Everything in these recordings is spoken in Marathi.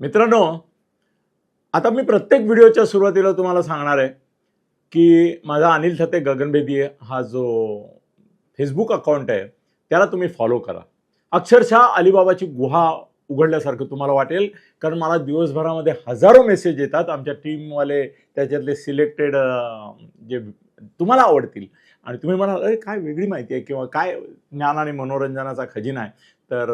मित्रांनो आता मी प्रत्येक व्हिडिओच्या सुरुवातीला तुम्हाला सांगणार आहे की माझा अनिल थते गगनबेदी हा जो फेसबुक अकाउंट आहे त्याला तुम्ही फॉलो करा. अक्षरशः अलिबाबाची गुहा उघडल्यासारखं तुम्हाला वाटेल कारण मला दिवसभरामध्ये हजारो मेसेज येतात. आमच्या टीमवाले त्याच्यातले सिलेक्टेड जे तुम्हाला आवडतील आणि तुम्ही म्हणाल अरे काय वेगळी माहिती आहे किंवा काय ज्ञान आणि मनोरंजनाचा खजिना आहे. तर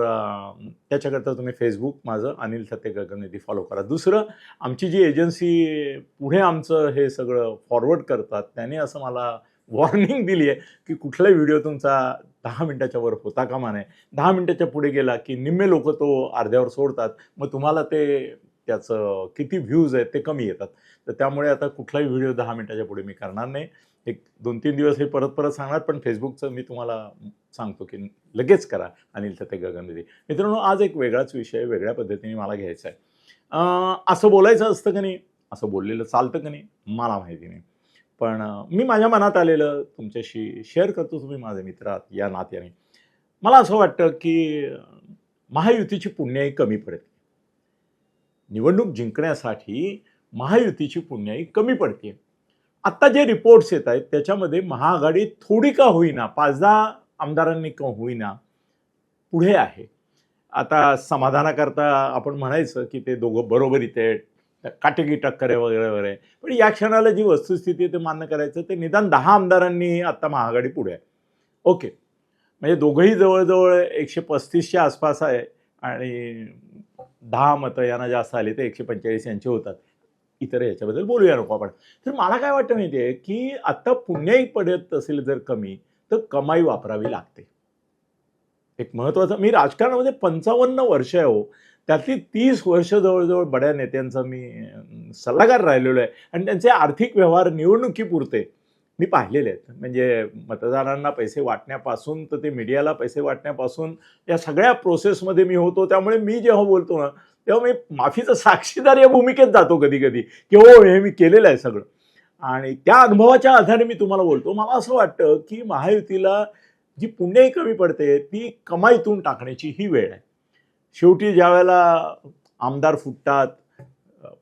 त्याच्याकरता तुम्ही फेसबुक माझं अनिल थत्ते गगननिधी फॉलो करा. दुसरं आमची जी एजन्सी पुढे आमचं हे सगळं फॉरवर्ड करतात त्याने असं मला वॉर्निंग दिली आहे की कुठलाही व्हिडिओ तुमचा दहा मिनटाच्या वर होता कामा नये. दहा मिनटाच्या पुढे गेला की निम्मे लोक तो अर्ध्यावर सोडतात मग तुम्हाला ते त्याचं किती व्ह्यूज आहेत ते कमी येतात. तर त्यामुळे आता कुठलाही व्हिडिओ दहा मिनटाच्या पुढे मी करणार नाही. एक दोन तीन दिवस हे परत परत सांगणार पण फेसबुकचं मी तुम्हाला सांगतो की लगेच करा अनिल तथे गगननिधी मित्रांनो आज एक वेगळाच विषय वेगळ्या पद्धतीने मला घ्यायचा आहे. असं बोलायचं असतं का नाही? असं बोललेलं चालतं का नाही? मला माहिती नाही. पण मी माझ्या मनात आलेलं तुमच्याशी शेअर करतो तुम्ही माझे मित्र या नात्याने. मला असं वाटतं की महायुतीची पुण्याई कमी पडते. निवडणूक जिंकण्यासाठी महायुतीची पुण्याई कमी पडते. आत्ता जे रिपोर्ट्स येत आहेत त्याच्यामध्ये महाआघाडी थोडी का होईना पाच दहा आमदारांनी का होईना पुढे आहे. आता समाधानाकरता आपण म्हणायचं की ते दोघं बरोबरीत आहेत काटेकी टक्करे वगैरे वगैरे. पण या क्षणाला जी वस्तुस्थिती आहे ते मान्य करायचं ते निदान दहा आमदारांनी आत्ता महाआघाडी पुढे आहे. ओके. म्हणजे दोघंही जवळजवळ एकशे पस्तीसच्या आसपास आहे आणि दहा मतं यांना जास्त आली तर एकशे पंचेचाळीस यांचे होतात. इतर याच्याबद्दल बोलूया नको आपण. तर मला काय वाटतं माहिती आहे की आता पुण्याही पडत असेल जर कमी तर कमाई वापरावी लागते. एक महत्त्वाचं मी राजकारणामध्ये पंचावन्न वर्ष आहे हो. त्यातली तीस वर्ष जवळजवळ बड्या नेत्यांचा मी सल्लागार राहिलेलो आहे. आणि त्यांचे आर्थिक व्यवहार निवडणुकीपुरते मी पाहिलेले आहेत. म्हणजे मतदारांना पैसे वाटण्यापासून तर ते मीडियाला पैसे वाटण्यापासून या सगळ्या प्रोसेसमध्ये मी होतो. त्यामुळे मी जेव्हा बोलतो ना तेव्हा मी माफीचं साक्षीदार या भूमिकेत जातो कधी कधी की हो हे मी केलेलं आहे सगळं. आणि त्या अनुभवाच्या आधारे मी तुम्हाला बोलतो. मला असं वाटतं की महायुतीला जी पुण्याही कमी पडते ती कमाईतून टाकण्याची ही वेळ आहे. शेवटी ज्या वेळेला आमदार फुटतात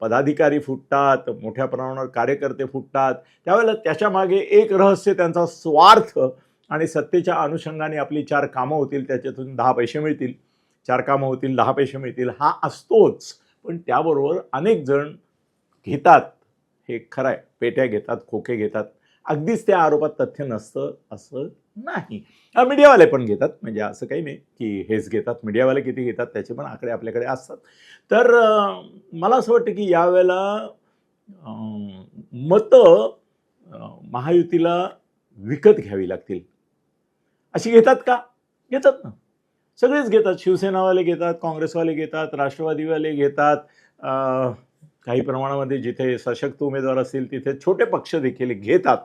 पदाधिकारी फुटतात मोठ्या प्रमाणावर कार्यकर्ते फुटतात त्यावेळेला त्याच्यामागे एक रहस्य त्यांचा स्वार्थ आणि सत्तेच्या अनुषंगाने आपली चार कामं होतील त्याच्यातून दहा पैसे मिळतील. चार कामं होतील दहा पैसे मिळतील हा असतोच. पण त्याबरोबर अनेक जण घेतात. हे खरं आहे पेट्या घेतात खोके घेतात. अगदीच त्या आरोपात तथ्य नसतं असं नाही. मीडियावाले पण घेतात. म्हणजे असं काही नाही की हेच घेतात. मीडियावाले किती घेतात त्याचे पण आकडे आपल्याकडे असतात. तर मला असं वाटतं की यावेळेला मतं महायुतीला विकत घ्यावी लागतील. अशी घेतात का? घेतात ना. सगळेच घेतात. शिवसेनावाले घेतात काँग्रेसवाले घेतात राष्ट्रवादीवाले घेतात. काही प्रमाणामध्ये जिथे सशक्त उमेदवार असतील तिथे छोटे पक्ष देखील घेतात.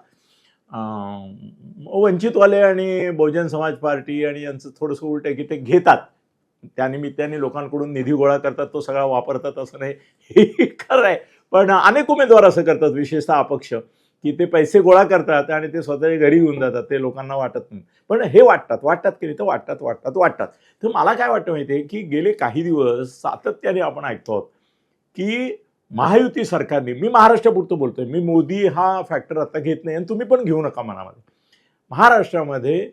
वंचितवाले आणि बहुजन समाज पार्टी आणि यांचं थोडंसं उलट आहे की ते घेतात. त्यानिमित्ताने लोकांकडून निधी गोळा करतात तो सगळा वापरतात असं नाही. हे खरं आहे. पण अनेक उमेदवार असं करतात विशेषतः अपक्ष. की ते पैसे गोळा करतात आणि ते स्वतःच्या घरी घेऊन जातात ते लोकांना वाटत नाही. पण हे वाटतात वाटतात की नाही तर वाटतात वाटतात वाटतात. तर मला काय वाटतं माहिती आहे की गेले काही दिवस सातत्याने आपण ऐकतो आहोत की महायुती सरकारने मी महाराष्ट्रापुरतं बोलतोय मी मोदी हा फॅक्टर आता घेत नाही आणि तुम्ही पण घेऊ नका मनामध्ये. महाराष्ट्रामध्ये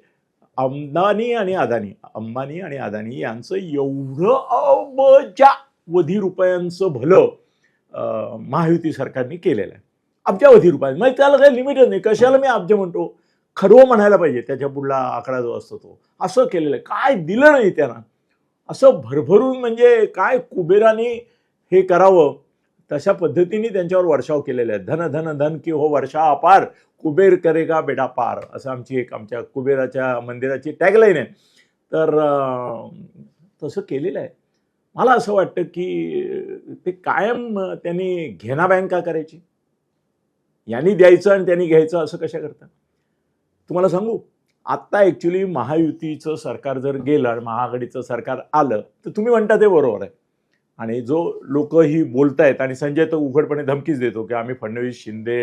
अंबानी आणि अदानी अंबानी आणि अदानी यांचं एवढं अबजावधी रुपयांचं भलं महायुती सरकारने केलेलं आहे. अब्जावधी रुपयात. म्हणजे त्याला काही लिमिटच नाही. कशाला मी अब्ज म्हणतो? खरवं म्हणायला पाहिजे. त्याच्या पुढला आकडा जो असतो तो. असं केलेलं आहे. काय दिलं नाही त्यांना. असं भरभरून म्हणजे काय कुबेराने हे करावं? तशा पद्धतीने त्यांच्यावर वर्षाव केलेले आहेत. धन धन धन की हो वर्षा अपार. कुबेर करेगा बेडा पार. असं आमची एक आमच्या कुबेराच्या मंदिराची टॅगलाईन आहे. तर तसं केलेलं आहे. मला असं वाटतं की ते कायम त्यांनी घेणा बँका करायची. यांनी द्यायचं आणि त्यांनी घ्यायचं असं कशा करता तुम्हाला सांगू आत्ता ॲक्च्युली महायुतीचं सरकार जर गेलं आणि महाआघाडीचं सरकार आलं तर तुम्ही म्हणता ते बरोबर आहे. आणि जो लोकही ही आहेत आणि संजय तर उघडपणे धमकीच देतो की आम्ही फडणवीस शिंदे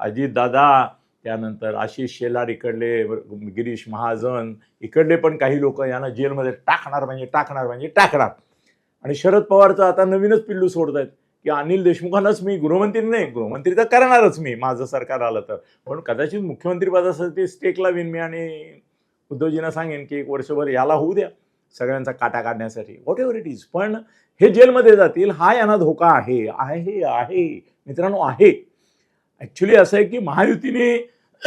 अजित दादा त्यानंतर आशिष शेलार इकडले गिरीश महाजन इकडले पण काही लोक यांना जेलमध्ये टाकणार म्हणजे टाकणार म्हणजे टाकणार. आणि शरद पवारचं आता नवीनच पिल्लू सोडत आहेत की अनिल देशमुखांनाच मी गृहमंत्री नाही गृहमंत्री तर करणारच मी माझं सरकार आलं तर. पण कदाचित मुख्यमंत्रीपदासाठी स्टेक लावीन मी आणि उद्धवजींना सांगेन की एक वर्षभर याला होऊ द्या सगळ्यांचा काटा काढण्यासाठी व्हॉट एव्हर इट इज पण हे जेलमध्ये जातील हा यांना धोका आहे आहे आहे मित्रांनो आहे. ॲक्च्युली असं आहे की महायुतीने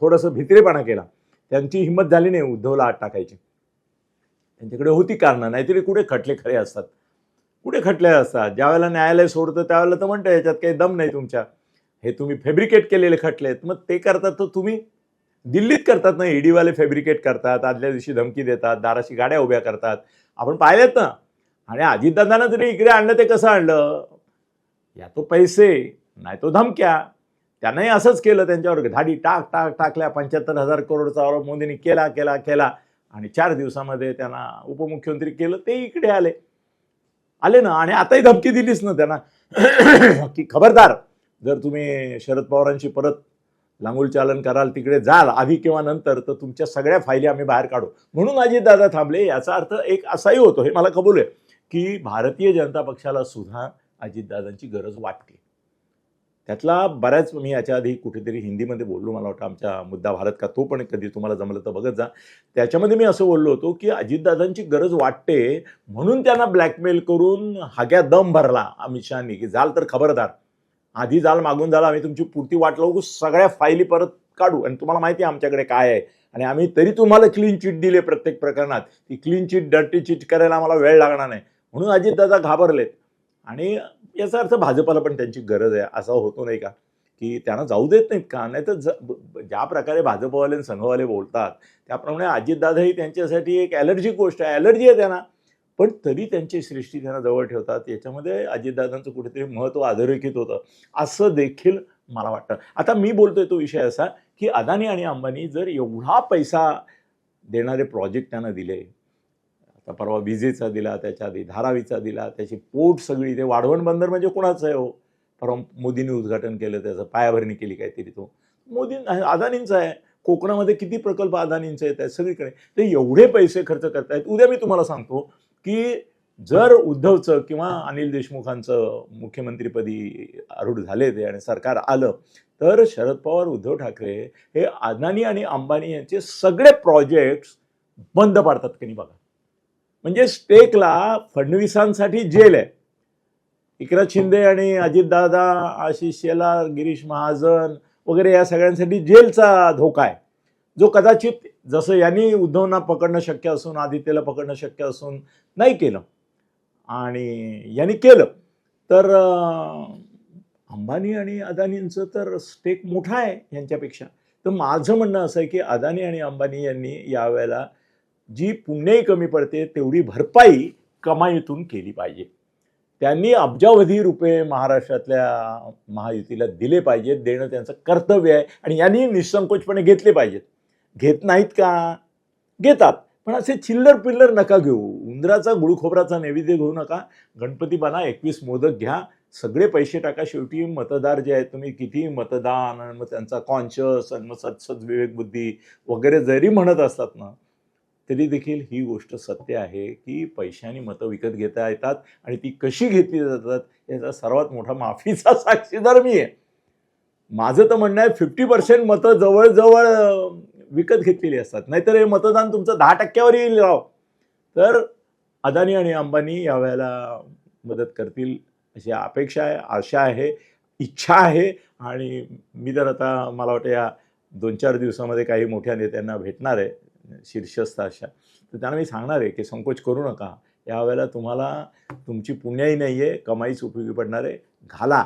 थोडंसं भित्रेपणा केला. त्यांची हिंमत झाली नाही उद्धवला आत टाकायची. त्यांच्याकडे होती कारणं नाहीतरी कुठे खटले खरे असतात. कुठे खटले असतात ज्यावेळेला न्यायालय सोडतं त्यावेळेला तर म्हणतं याच्यात काही दम नाही तुमच्या. हे तुम्ही फॅब्रिकेट केलेले खटले आहेत. मग ते करतात तर तुम्ही दिल्लीत करतात ना ईडीवाले फॅब्रिकेट करतात आदल्या दिवशी धमकी देतात दाराशी गाड्या उभ्या करतात. आपण पाहिलेत ना. आणि अजितदादांना तरी इकडे आणलं ते कसं आणलं? या तो पैसे नाही तो धमक्या. त्यांनाही असंच केलं त्यांच्यावर. धाडी टाक टाक टाकल्या पंच्याहत्तर हजार करोडचा आरोप मोदींनी केला केला केला. आणि चार दिवसामध्ये त्यांना उपमुख्यमंत्री केलं ते इकडे आले. आले ना आणि आताही धमकी दिलीच ना त्यांना. की खबरदार जर तुम्ही शरद पवारांशी परत लांगूल चालन कराल तिकडे जाल आधी किंवा नंतर तर तुमच्या सगळ्या फायली आम्ही बाहेर काढू. म्हणून अजितदादा थांबले याचा अर्थ एक असाही होतो हे मला कबूल आहे की भारतीय जनता पक्षाला सुद्धा अजितदादांची गरज वाटते. त्यातला बऱ्याच मी याच्या आधी कुठेतरी हिंदीमध्ये बोललो मला वाटतं आमच्या मुद्दा भारत का तो पण कधी तुम्हाला जमलं तर बघत जा. त्याच्यामध्ये मी असं बोललो होतो की अजितदादांची गरज वाटते म्हणून त्यांना ब्लॅकमेल करून हाग्या दम भरला अमित शहानी की जाल तर खबरदार. आधी जाल मागून जाल आम्ही तुमची पुरती वाट लावू सगळ्या फायली परत काढू. आणि तुम्हाला माहिती आहे आमच्याकडे काय आहे. आणि आम्ही तरी तुम्हाला क्लीन चिट दिले प्रत्येक प्रकरणात. ती क्लीन चिट डर्टी चिट करायला आम्हाला वेळ लागणार नाही. म्हणून अजितदादा घाबरलेत. आणि याचा अर्थ भाजपाला पण त्यांची गरज आहे असा होतो नाही का? की त्यांना जाऊ देत नाहीत का? नाही तर ज्या प्रकारे भाजपवाले आणि संघवाले बोलतात त्याप्रमाणे अजितदादा ही त्यांच्यासाठी एक ॲलर्जिक गोष्ट आहे ॲलर्जी आहे त्यांना. पण तरी त्यांची सृष्टी त्यांना जवळ ठेवतात याच्यामध्ये अजितदादांचं कुठेतरी महत्त्व अधोरेखित होतं असं देखील मला वाटतं. आता मी बोलतोय तो विषय असा की अदानी आणि अंबानी जर एवढा पैसा देणारे प्रोजेक्ट त्यांना दिले आता परवा विजेचा दिला त्याच्या आधी धारावीचा दिला त्याची पोट सगळी ते वाढवण बंदर म्हणजे कोणाचं आहे हो? परवा मोदींनी उद्घाटन केलं त्याचं पायाभरणी केली काहीतरी तो. मोदी अदानींचा आहे. कोकणामध्ये किती प्रकल्प अदानींचे आहेत सगळीकडे. ते एवढे पैसे खर्च करतायत. उद्या मी तुम्हाला सांगतो की जर उद्धवचं किंवा अनिल देशमुखांचं मुख्यमंत्रीपदी आरूढ झाले ते आणि सरकार आलं तर शरद पवार उद्धव ठाकरे हे अदानी आणि अंबानी यांचे सगळे प्रोजेक्ट्स बंद पाडतात की नाही बघा. म्हणजे स्टेकला फडणवीसांसाठी जेल आहे. एकनाथ शिंदे आणि अजितदादा आशिष शेलार गिरीश महाजन वगैरे या सगळ्यांसाठी जेलचा धोका आहे. जो कदाचित जसं यांनी उद्धवना पकडणं शक्य असून आदित्यला पकडणं शक्य असून नाही केलं. आणि यांनी केलं. तर अंबानी आणि अदानींचं तर स्टेक मोठा आहे यांच्यापेक्षा. तर माझं म्हणणं असं आहे की अदानी आणि अंबानी यांनी यावेळेला जी पुण्याही कमी पडते तेवढी भरपाई कमाईतून केली पाहिजे. त्यांनी अब्जावधी रुपये महाराष्ट्रातल्या महायुतीला दिले पाहिजेत. देणं त्यांचं कर्तव्य आहे आणि यांनी निसंकोचपणे घेतले पाहिजेत. घेत नाहीत का? घेतात. पण असे चिल्लर पिल्लर नका घेऊ. उंदराचा गुळखोबराचा नैवेद्य घेऊ नका. गणपती बना एकवीस मोदक घ्या. सगळे पैसे टाका. शेवटी मतदार जे आहेत तुम्ही किती मतदान आणि मग त्यांचा कॉन्शियस आणि मग सत्सद विवेकबुद्धी वगैरे जरी म्हणत असतात ना तरी देखील ही गोष्ट सत्य आहे की पैशाने मतं विकत घेता येतात आणि ती कशी घेतली जातात याचा सर्वात मोठा माफीचा साक्षीदार मी आहे. माझं तर म्हणणं आहे फिफ्टी पर्सेंट मतं जवळजवळ विकत घेतलेली असतात. नाहीतर हे मतदान तुमचं दहा टक्क्यावर येईल राव. तर अदानी आणि अंबानी यावेळेला मदत करतील अशी अपेक्षा आहे आशा आहे इच्छा आहे. आणि मी तर आता मला वाटतं या दोन चार दिवसामध्ये काही मोठ्या नेत्यांना भेटणार आहे. शीर्षस्थ अशा तर त्यांना मी सांगणार आहे की संकोच करू नका. यावेळेला तुम्हाला तुमची पुण्याही नाही आहे कमाईच उपयोगी पडणार आहे. घाला.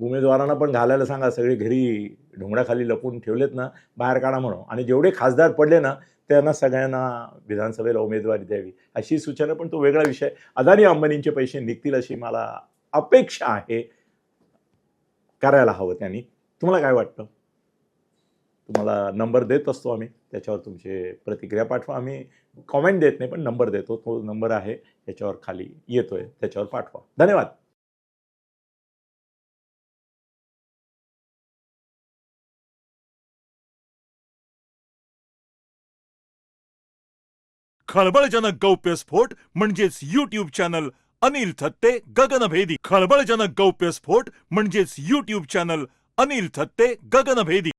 उमेदवारांना पण घालायला सांगा. सगळे घरी ढोंगराखाली लपून ठेवलेत ना बाहेर काढा म्हणून. आणि जेवढे खासदार पडले ना त्यांना सगळ्यांना विधानसभेला उमेदवारी द्यावी. अशी सूचना पण तो वेगळा विषय अदानी अंबानींचे पैसे निघतील अशी मला अपेक्षा आहे. करायला हवं त्यांनी. तुम्हाला काय वाटतं? तुम्हाला नंबर देत असतो आम्ही त्याच्यावर तुमचे प्रतिक्रिया पाठवा. आम्ही कॉमेंट देत नाही पण नंबर देतो. तो नंबर आहे याच्यावर खाली येतोय त्याच्यावर पाठवा. धन्यवाद! खळबळजनक गौप्यस्फोट म्हणजेच युट्यूब चॅनल अनिल थत्ते गगनभेदी. खळबळजनक गौप्यस्फोट म्हणजेच युट्यूब चॅनल अनिल थत्ते गगनभेदी.